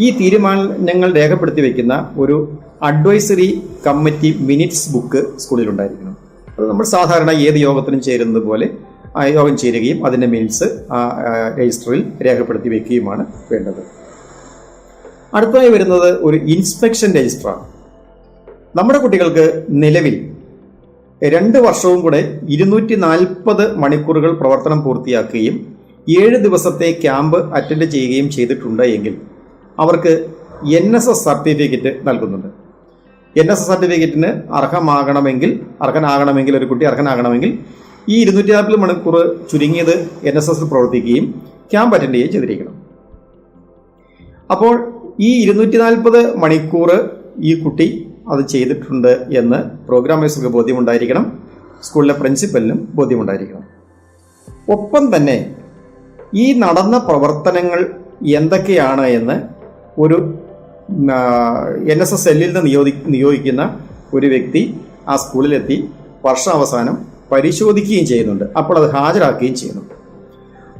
ഈ തീരുമാനങ്ങൾ രേഖപ്പെടുത്തി വയ്ക്കുന്ന ഒരു അഡ്വൈസറി കമ്മിറ്റി മിനിറ്റ്സ് ബുക്ക് സ്കൂളിൽ ഉണ്ടായിരിക്കണം അത് നമ്മൾ സാധാരണ ഏത് യോഗത്തിനും ചേരുന്നത് പോലെ യോഗം ചേരുകയും അതിന്റെ മിനിറ്റ്സ് രജിസ്റ്ററിൽ രേഖപ്പെടുത്തി വെക്കുകയുമാണ് വേണ്ടത്. അടുത്തതായി വരുന്നത് ഒരു ഇൻസ്പെക്ഷൻ രജിസ്റ്ററാണ്. നമ്മുടെ കുട്ടികൾക്ക് നിലവിൽ രണ്ട് വർഷവും കൂടെ ഇരുന്നൂറ്റി നാൽപ്പത് മണിക്കൂറുകൾ പ്രവർത്തനം പൂർത്തിയാക്കുകയും ഏഴ് ദിവസത്തെ ക്യാമ്പ് അറ്റൻഡ് ചെയ്യുകയും ചെയ്തിട്ടുണ്ട് എങ്കിൽ അവർക്ക് എൻ എസ് എസ് സർട്ടിഫിക്കറ്റ് നൽകുന്നുണ്ട്. എൻ എസ് എസ് സർട്ടിഫിക്കറ്റിന് അർഹമാകണമെങ്കിൽ അർഹനാകണമെങ്കിൽ ഒരു കുട്ടി അർഹനാകണമെങ്കിൽ ഈ ഇരുന്നൂറ്റി നാൽപ്പത് മണിക്കൂർ ചുരുങ്ങിയത് എൻ എസ് എസിൽ പ്രവർത്തിക്കുകയും ക്യാമ്പ് അറ്റൻഡ് ചെയ്യുകയും ചെയ്തിരിക്കണം. അപ്പോൾ ഈ ഇരുന്നൂറ്റി നാൽപ്പത് മണിക്കൂർ ഈ കുട്ടി അത് ചെയ്തിട്ടുണ്ട് എന്ന് പ്രോഗ്രാമേഴ്സിന് ബോധ്യമുണ്ടായിരിക്കണം. സ്കൂളിലെ പ്രിൻസിപ്പലിനും ബോധ്യമുണ്ടായിരിക്കണം. ഒപ്പം തന്നെ ഈ നടന്ന പ്രവർത്തനങ്ങൾ എന്തൊക്കെയാണ് എന്ന് ഒരു എൻ എസ് എസ് എല്ലിൽ നിന്ന് നിയോഗി നിയോഗിക്കുന്ന ഒരു വ്യക്തി ആ സ്കൂളിലെത്തി വർഷാവസാനം പരിശോധിക്കുകയും ചെയ്യുന്നുണ്ട്. അപ്പോൾ അത് ഹാജരാക്കുകയും ചെയ്യുന്നുണ്ട്.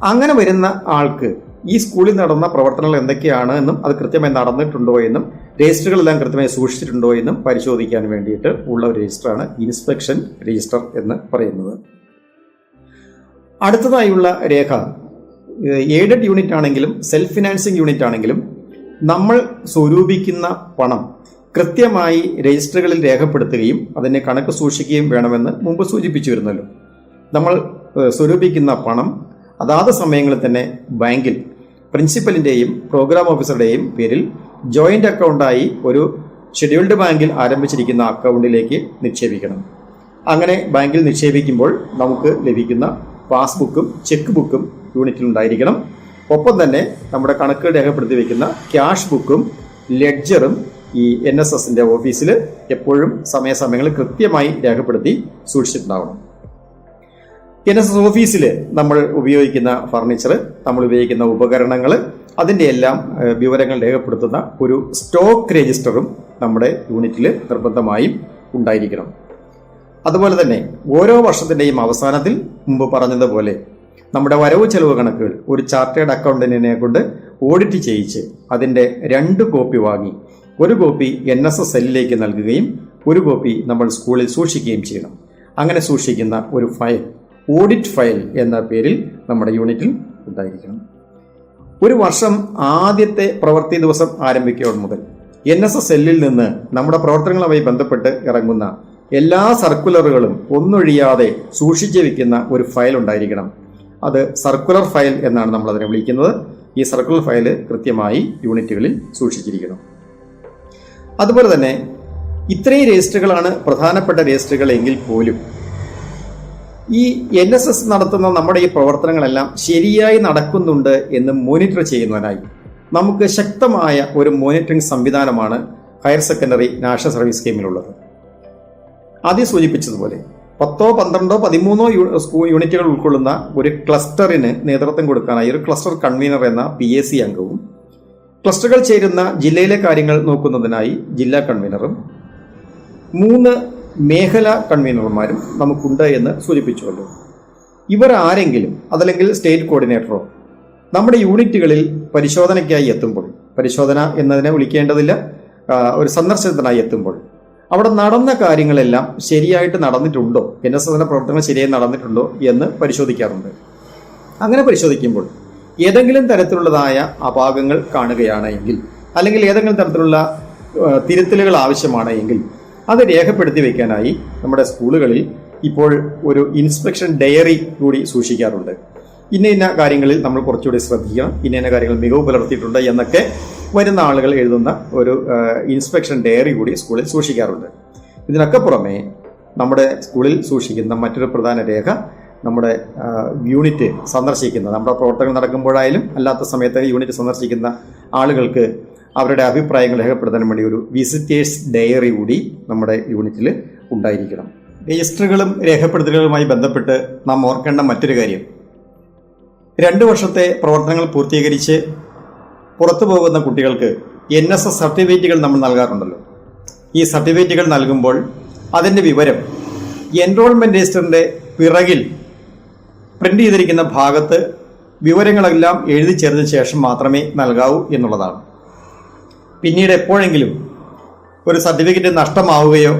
അങ്ങനെ വരുന്ന ആൾക്ക് ഈ സ്കൂളിൽ നടന്ന പ്രവർത്തനങ്ങൾ എന്തൊക്കെയാണ് എന്നും അത് കൃത്യമായി നടന്നിട്ടുണ്ടോ എന്നും രജിസ്റ്ററുകളെല്ലാം കൃത്യമായി സൂക്ഷിച്ചിട്ടുണ്ടോ എന്നും പരിശോധിക്കാൻ വേണ്ടിയിട്ട് ഉള്ള ഒരു രജിസ്റ്ററാണ് ഇൻസ്പെക്ഷൻ രജിസ്റ്റർ എന്ന് പറയുന്നത്. അടുത്തതായുള്ള രേഖ എയ്ഡഡ് യൂണിറ്റ് ആണെങ്കിലും സെൽഫ് ഫിനാൻസിങ് യൂണിറ്റ് ആണെങ്കിലും നമ്മൾ സ്വരൂപിക്കുന്ന പണം കൃത്യമായി രജിസ്റ്ററുകളിൽ രേഖപ്പെടുത്തുകയും അതിനെ കണക്ക് സൂക്ഷിക്കുകയും വേണമെന്ന് മുമ്പ് സൂചിപ്പിച്ചിരുന്നല്ലോ. നമ്മൾ സ്വരൂപിക്കുന്ന പണം അതാത് സമയങ്ങളിൽ തന്നെ ബാങ്കിൽ പ്രിൻസിപ്പലിന്റെയും പ്രോഗ്രാം ഓഫീസറുടെയും പേരിൽ ജോയിന്റ് അക്കൗണ്ടായി ഒരു ഷെഡ്യൂൾഡ് ബാങ്കിൽ ആരംഭിച്ചിരിക്കുന്ന അക്കൗണ്ടിലേക്ക് നിക്ഷേപിക്കണം. അങ്ങനെ ബാങ്കിൽ നിക്ഷേപിക്കുമ്പോൾ നമുക്ക് ലഭിക്കുന്ന പാസ്ബുക്കും ചെക്ക് ബുക്കും യൂണിറ്റിൽ ഉണ്ടായിരിക്കണം ഒപ്പം തന്നെ നമ്മുടെ കണക്ക് രേഖപ്പെടുത്തി വെക്കുന്ന ക്യാഷ് ബുക്കും ലെഡ്ജറും ഈ എൻ എസ് എസിന്റെ ഓഫീസിൽ എപ്പോഴും സമയസമയങ്ങളിൽ കൃത്യമായി രേഖപ്പെടുത്തി സൂക്ഷിച്ചിട്ടുണ്ടാവണം. എൻ എസ് എസ് ഓഫീസിൽ നമ്മൾ ഉപയോഗിക്കുന്ന ഫർണിച്ചർ നമ്മൾ ഉപയോഗിക്കുന്ന ഉപകരണങ്ങൾ അതിന്റെ എല്ലാം വിവരങ്ങൾ രേഖപ്പെടുത്തുന്ന ഒരു സ്റ്റോക്ക് രജിസ്റ്ററും നമ്മുടെ യൂണിറ്റിൽ നിർബന്ധമായും ഉണ്ടായിരിക്കണം. അതുപോലെ തന്നെ ഓരോ വർഷത്തിന്റെയും അവസാനത്തിൽ മുമ്പ് പറഞ്ഞതുപോലെ നമ്മുടെ വരവ് ചെലവ് കണക്കുകൾ ഒരു ചാർട്ടേഡ് അക്കൗണ്ടന്റിനെ കൊണ്ട് ഓഡിറ്റ് ചെയ്യിച്ച് അതിന്റെ രണ്ട് കോപ്പി വാങ്ങി. ഒരു കോപ്പി എൻ എസ് എസ് എല്ലിലേക്ക് നൽകുകയും ഒരു കോപ്പി നമ്മൾ സ്കൂളിൽ സൂക്ഷിക്കുകയും ചെയ്യണം. അങ്ങനെ സൂക്ഷിക്കുന്ന ഒരു ഫയൽ ഓഡിറ്റ് ഫയൽ എന്ന പേരിൽ നമ്മുടെ യൂണിറ്റിൽ ഉണ്ടായിരിക്കണം. ഒരു വർഷം ആദ്യത്തെ പ്രവൃത്തി ദിവസം ആരംഭിക്കുക മുതൽ എൻ എസ് എസ് എല്ലിൽ നിന്ന് നമ്മുടെ പ്രവർത്തനങ്ങളുമായി ബന്ധപ്പെട്ട് ഇറങ്ങുന്ന എല്ലാ സർക്കുലറുകളും ഒന്നൊഴിയാതെ സൂക്ഷിച്ചു വെക്കുന്ന ഒരു ഫയൽ ഉണ്ടായിരിക്കണം. അത് സർക്കുലർ ഫയൽ എന്നാണ് നമ്മൾ അതിനെ വിളിക്കുന്നത്. ഈ സർക്കുലർ ഫയൽ കൃത്യമായി യൂണിറ്റുകളിൽ സൂക്ഷിച്ചിരിക്കുന്നു. അതുപോലെ തന്നെ ഇത്രയും രജിസ്റ്ററുകളാണ് പ്രധാനപ്പെട്ട രജിസ്റ്ററുകൾ എങ്കിൽ പോലും ഈ എൻ എസ് എസ് നടത്തുന്ന നമ്മുടെ ഈ പ്രവർത്തനങ്ങളെല്ലാം ശരിയായി നടക്കുന്നുണ്ട് എന്ന് മോണിറ്റർ ചെയ്യുന്നതിനായി നമുക്ക് ശക്തമായ ഒരു മോണിറ്ററിംഗ് സംവിധാനമാണ് ഹയർ സെക്കൻഡറി നാഷണൽ സർവീസ് സ്കീമിലുള്ളത്. ആദ്യം സൂചിപ്പിച്ചതുപോലെ പത്തോ പന്ത്രണ്ടോ പതിമൂന്നോ യൂണിറ്റുകൾ ഉൾക്കൊള്ളുന്ന ഒരു ക്ലസ്റ്ററിന് നേതൃത്വം കൊടുക്കാനായി ഒരു ക്ലസ്റ്റർ കൺവീനർ എന്ന പി എ സി അംഗവും ക്ലസ്റ്ററുകൾ ചേരുന്ന ജില്ലയിലെ കാര്യങ്ങൾ നോക്കുന്നതിനായി ജില്ലാ കൺവീനറും മൂന്ന് മേഖല കൺവീനർമാരും നമുക്കുണ്ട് എന്ന് സൂചിപ്പിച്ചുവല്ലോ ഇവർ ആരെങ്കിലും അതല്ലെങ്കിൽ സ്റ്റേറ്റ് കോർഡിനേറ്ററോ നമ്മുടെ യൂണിറ്റുകളിൽ പരിശോധനയ്ക്കായി എത്തുമ്പോൾ പരിശോധന എന്നതിനെ വിളിക്കേണ്ടതില്ല ഒരു സന്ദർശനത്തിനായി എത്തുമ്പോൾ അവിടെ നടന്ന കാര്യങ്ങളെല്ലാം ശരിയായിട്ട് നടന്നിട്ടുണ്ടോ? എൻ എസ് എസിന്റെ പ്രവർത്തനങ്ങൾ ശരിയായി നടന്നിട്ടുണ്ടോ എന്ന് പരിശോധിക്കാറുണ്ട്. അങ്ങനെ പരിശോധിക്കുമ്പോൾ ഏതെങ്കിലും തരത്തിലുള്ളതായ അപാകങ്ങൾ കാണുകയാണെങ്കിൽ അല്ലെങ്കിൽ ഏതെങ്കിലും തരത്തിലുള്ള തിരുത്തലുകൾ ആവശ്യമാണെങ്കിൽ അത് രേഖപ്പെടുത്തി വയ്ക്കാനായി നമ്മുടെ സ്കൂളുകളിൽ ഇപ്പോൾ ഒരു ഇൻസ്പെക്ഷൻ ഡയറി കൂടി സൂക്ഷിക്കാറുണ്ട്. ഇന്ന ഇന്ന കാര്യങ്ങളിൽ നമ്മൾ കുറച്ചുകൂടി ശ്രദ്ധിക്കണം. ഇന്ന ഇന്ന കാര്യങ്ങൾ മികവ് പുലർത്തിയിട്ടുണ്ട് എന്നൊക്കെ വരുന്ന ആളുകൾ എഴുതുന്ന ഒരു ഇൻസ്പെക്ഷൻ ഡയറി കൂടി സ്കൂളിൽ സൂക്ഷിക്കാറുണ്ട്. ഇതിനൊക്കെ പുറമെ നമ്മുടെ സ്കൂളിൽ സൂക്ഷിക്കുന്ന മറ്റൊരു പ്രധാന രേഖ നമ്മുടെ യൂണിറ്റ് സന്ദർശിക്കുന്ന നമ്മുടെ പ്രവർത്തനങ്ങൾ നടക്കുമ്പോഴായാലും അല്ലാത്ത സമയത്ത് യൂണിറ്റ് സന്ദർശിക്കുന്ന ആളുകൾക്ക് അവരുടെ അഭിപ്രായങ്ങൾ രേഖപ്പെടുത്താൻ വേണ്ടി ഒരു വിസിറ്റേഴ്സ് ഡയറി കൂടി നമ്മുടെ യൂണിറ്റിൽ ഉണ്ടായിരിക്കണം. രജിസ്റ്ററുകളും രേഖപ്പെടുത്തലുകളുമായി ബന്ധപ്പെട്ട് നാം ഓർക്കേണ്ട മറ്റൊരു കാര്യം രണ്ട് വർഷത്തെ പ്രവർത്തനങ്ങൾ പൂർത്തീകരിച്ച് പുറത്തു പോകുന്ന കുട്ടികൾക്ക് എൻ എസ് എസ് സർട്ടിഫിക്കറ്റുകൾ നമ്മൾ നൽകാറുണ്ടല്ലോ. ഈ സർട്ടിഫിക്കറ്റുകൾ നൽകുമ്പോൾ അതിന്റെ വിവരം എൻറോൾമെന്റ് രജിസ്റ്ററിന്റെ പിറകിൽ പ്രിന്റ് ചെയ്തിരിക്കുന്ന ഭാഗത്ത് വിവരങ്ങളെല്ലാം എഴുതി ചേർന്ന ശേഷം മാത്രമേ നൽകാവൂ എന്നുള്ളതാണ്. പിന്നീട് എപ്പോഴെങ്കിലും ഒരു സർട്ടിഫിക്കറ്റ് നഷ്ടമാവുകയോ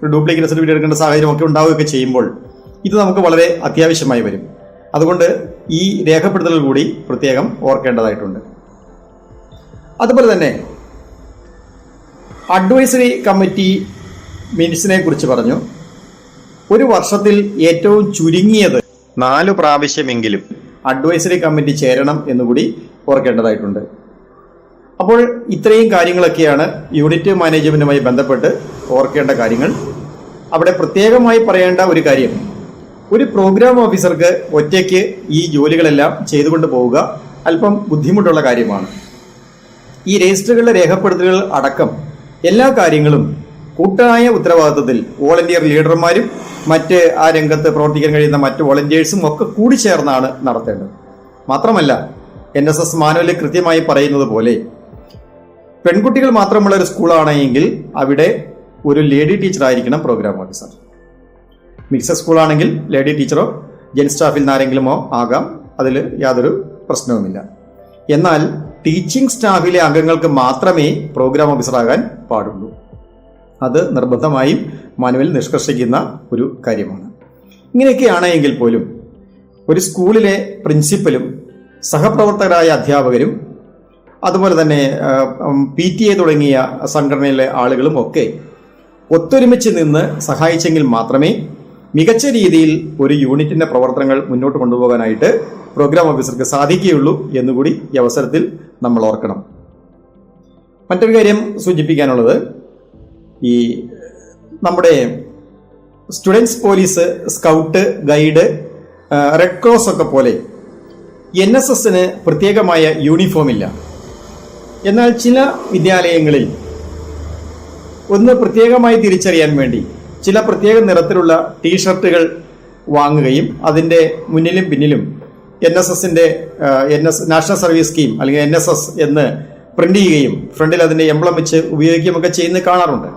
ഒരു ഡ്യൂപ്ലിക്കേറ്റ് സർട്ടിഫിക്കറ്റ് എടുക്കേണ്ട സാഹചര്യമൊക്കെ ഉണ്ടാവുകയൊക്കെ ചെയ്യുമ്പോൾ ഇത് നമുക്ക് വളരെ അത്യാവശ്യമായി വരും. അതുകൊണ്ട് ഈ രേഖപ്പെടുത്തൽ കൂടി പ്രത്യേകം ഓർക്കേണ്ടതായിട്ടുണ്ട്. അതുപോലെ തന്നെ അഡ്വൈസറി കമ്മിറ്റി മിനിറ്റ്സിനെ കുറിച്ച് പറഞ്ഞു. ഒരു വർഷത്തിൽ ഏറ്റവും ചുരുങ്ങിയത് നാല് പ്രാവശ്യമെങ്കിലും അഡ്വൈസറി കമ്മിറ്റി ചേരണം എന്നുകൂടി ഓർക്കേണ്ടതായിട്ടുണ്ട്. അപ്പോൾ ഇത്രയും കാര്യങ്ങളൊക്കെയാണ് യൂണിറ്റ് മാനേജ്മെന്റുമായി ബന്ധപ്പെട്ട് ഓർക്കേണ്ട കാര്യങ്ങൾ. അവിടെ പ്രത്യേകമായി പറയേണ്ട ഒരു കാര്യം ഒരു പ്രോഗ്രാം ഓഫീസർക്ക് ഒറ്റയ്ക്ക് ഈ ജോലികളെല്ലാം ചെയ്തുകൊണ്ട് പോവുക അല്പം ബുദ്ധിമുട്ടുള്ള കാര്യമാണ്. ഈ രജിസ്റ്ററുകളിലെ രേഖപ്പെടുത്തലുകൾ അടക്കം എല്ലാ കാര്യങ്ങളും കൂട്ടായ ഉത്തരവാദിത്വത്തിൽ വോളണ്ടിയർ ലീഡർമാരും മറ്റ് ആ രംഗത്ത് പ്രവർത്തിക്കാൻ കഴിയുന്ന മറ്റ് വോളണ്ടിയേഴ്സും ഒക്കെ കൂടി ചേർന്നാണ് നടത്തേണ്ടത്. മാത്രമല്ല എൻ എസ് എസ് മാനുവലിൽ കൃത്യമായി പറയുന്നത് പോലെ പെൺകുട്ടികൾ മാത്രമുള്ള ഒരു സ്കൂളാണെങ്കിൽ അവിടെ ഒരു ലേഡി ടീച്ചർ ആയിരിക്കണം പ്രോഗ്രാം ഓഫീസർ മിക്സഡ് സ്കൂളാണെങ്കിൽ ലേഡി ടീച്ചറോ ജെൻ സ്റ്റാഫിൽ നിന്നാരെങ്കിലുമോ ആകാം. അതിൽ യാതൊരു പ്രശ്നവുമില്ല. എന്നാൽ ടീച്ചിങ് സ്റ്റാഫിലെ അംഗങ്ങൾക്ക് മാത്രമേ പ്രോഗ്രാം ഓഫീസറാകാൻ പാടുള്ളൂ. അത് നിർബന്ധമായും മാനുവൽ നിഷ്കർഷിക്കുന്ന ഒരു കാര്യമാണ്. ഇങ്ങനെയൊക്കെയാണ് എങ്കിൽ പോലും ഒരു സ്കൂളിലെ പ്രിൻസിപ്പലും സഹപ്രവർത്തകരായ അധ്യാപകരും അതുപോലെ തന്നെ പി ടി എ തുടങ്ങിയ സംഘടനയിലെ ആളുകളും ഒക്കെ ഒത്തൊരുമിച്ച് നിന്ന് സഹായിച്ചെങ്കിൽ മാത്രമേ മികച്ച രീതിയിൽ ഒരു യൂണിറ്റിന്റെ പ്രവർത്തനങ്ങൾ മുന്നോട്ട് കൊണ്ടുപോകാനായിട്ട് പ്രോഗ്രാം ഓഫീസർക്ക് സാധിക്കുകയുള്ളൂ എന്നുകൂടി ഈ അവസരത്തിൽ നമ്മൾ ഓർക്കണം. മറ്റൊരു കാര്യം സൂചിപ്പിക്കാനുള്ളത് ഈ നമ്മുടെ students police scout guide red cross ഒക്കെ പോലെ എൻ എസ് എസിന് പ്രത്യേകമായ യൂണിഫോം ഇല്ല. എന്നാൽ ചില വിദ്യാലയങ്ങളിൽ ഒന്ന് പ്രത്യേകമായി തിരിച്ചറിയാൻ വേണ്ടി ചില പ്രത്യേക നിറത്തിലുള്ള ടീഷർട്ടുകൾ വാങ്ങുകയും അതിന്റെ മുന്നിലും പിന്നിലും എൻ എസ് എസിന്റെ N S national service scheme അല്ലെങ്കിൽ എൻ എസ് എസ് എന്ന് പ്രിന്റ് ചെയ്യുകയും ഫ്രണ്ടിൽ അതിന്റെ എംബ്ലം വെച്ച് ഉപയോഗിക്കുകയും ഒക്കെ ചെയ്യുന്നത് കാണാറുണ്ട്.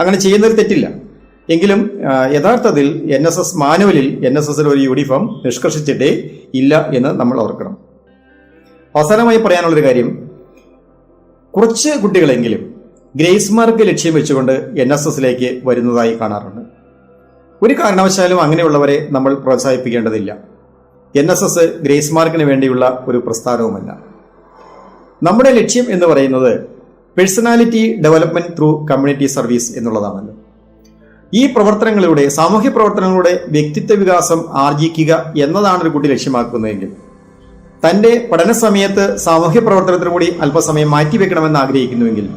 അങ്ങനെ ചെയ്യുന്നൊരു തെറ്റില്ല. എങ്കിലും യഥാർത്ഥത്തിൽ എൻ എസ് എസ് മാനുവലിൽ എൻ എസ് എസിൽ ഒരു യൂണിഫോം നിഷ്കർഷിച്ചിട്ടേ ഇല്ല എന്ന് നമ്മൾ ഓർക്കണം. അവസാനമായി പറയാനുള്ളൊരു കാര്യം. കുറച്ച് കുട്ടികളെങ്കിലും ഗ്രേസ് മാർക്ക് ലക്ഷ്യം വെച്ചുകൊണ്ട് എൻ എസ് എസിലേക്ക് വരുന്നതായി കാണാറുണ്ട്. ഒരു കാരണവശാലും അങ്ങനെയുള്ളവരെ നമ്മൾ പ്രോത്സാഹിപ്പിക്കേണ്ടതില്ല. എൻ എസ് എസ് ഗ്രേസ് മാർക്കിന് വേണ്ടിയുള്ള ഒരു പ്രസ്ഥാനവുമല്ല. നമ്മുടെ ലക്ഷ്യം എന്ന് പറയുന്നത് personality development through community service എന്നുള്ളതാണല്ലോ. ഈ പ്രവർത്തനങ്ങളിലൂടെ സാമൂഹ്യ പ്രവർത്തനങ്ങളുടെ വ്യക്തിത്വ വികാസം ആർജിക്കുക എന്നതാണ് ഒരു കുട്ടി ലക്ഷ്യമാക്കുന്നതെങ്കിൽ തന്റെ പഠന സമയത്ത് സാമൂഹ്യ പ്രവർത്തനത്തിനു കൂടി അല്പസമയം മാറ്റിവെക്കണമെന്ന് ആഗ്രഹിക്കുന്നുവെങ്കിൽ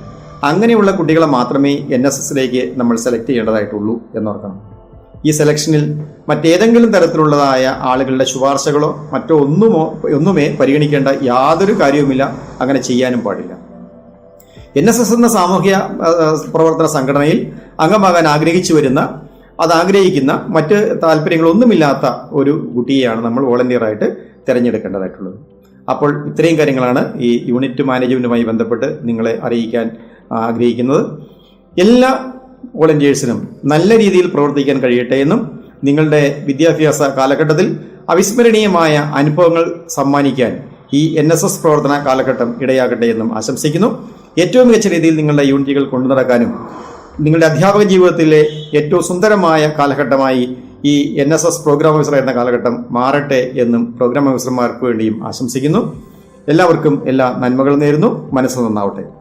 അങ്ങനെയുള്ള കുട്ടികളെ മാത്രമേ എൻ എസ് എസിലേക്ക് നമ്മൾ സെലക്ട് ചെയ്യേണ്ടതായിട്ടുള്ളൂ എന്നോർക്കണം. ഈ സെലക്ഷനിൽ മറ്റേതെങ്കിലും തരത്തിലുള്ളതായ ആളുകളുടെ ശുപാർശകളോ മറ്റോ ഒന്നുമോ ഒന്നുമേ പരിഗണിക്കേണ്ട യാതൊരു കാര്യവുമില്ല. അങ്ങനെ ചെയ്യാനും പാടില്ല. എൻ എസ് എസ് എന്ന സാമൂഹ്യ പ്രവർത്തന സംഘടനയിൽ അംഗമാകാൻ ആഗ്രഹിച്ചു വരുന്ന അത് ആഗ്രഹിക്കുന്ന മറ്റ് താല്പര്യങ്ങളൊന്നുമില്ലാത്ത ഒരു കുട്ടിയെയാണ് നമ്മൾ വോളണ്ടിയറായിട്ട് തിരഞ്ഞെടുക്കേണ്ടതായിട്ടുള്ളത്. അപ്പോൾ ഇത്രയും കാര്യങ്ങളാണ് ഈ യൂണിറ്റ് മാനേജ്മെന്റുമായി ബന്ധപ്പെട്ട് നിങ്ങളെ അറിയിക്കാൻ ആഗ്രഹിക്കുന്നത്. എല്ലാ വോളണ്ടിയേഴ്സിനും നല്ല രീതിയിൽ പ്രവർത്തിക്കാൻ കഴിയട്ടെ എന്നും നിങ്ങളുടെ വിദ്യാഭ്യാസ കാലഘട്ടത്തിൽ അവിസ്മരണീയമായ അനുഭവങ്ങൾ സമ്മാനിക്കാൻ ഈ എൻ എസ് എസ് പ്രവർത്തന കാലഘട്ടം ഇടയാകട്ടെ എന്നും ആശംസിക്കുന്നു. ഏറ്റവും മികച്ച രീതിയിൽ നിങ്ങളുടെ യൂണിറ്റുകൾ കൊണ്ടു നടക്കാനും നിങ്ങളുടെ അധ്യാപക ജീവിതത്തിലെ ഏറ്റവും സുന്ദരമായ കാലഘട്ടമായി ഈ N S S programme officer എന്ന കാലഘട്ടം മാറട്ടെ എന്നും പ്രോഗ്രാം ഓഫീസർമാർക്ക് വേണ്ടിയും ആശംസിക്കുന്നു. എല്ലാവർക്കും എല്ലാ നന്മകളും നേരുന്നു. മനസ്സ് നന്നാവട്ടെ.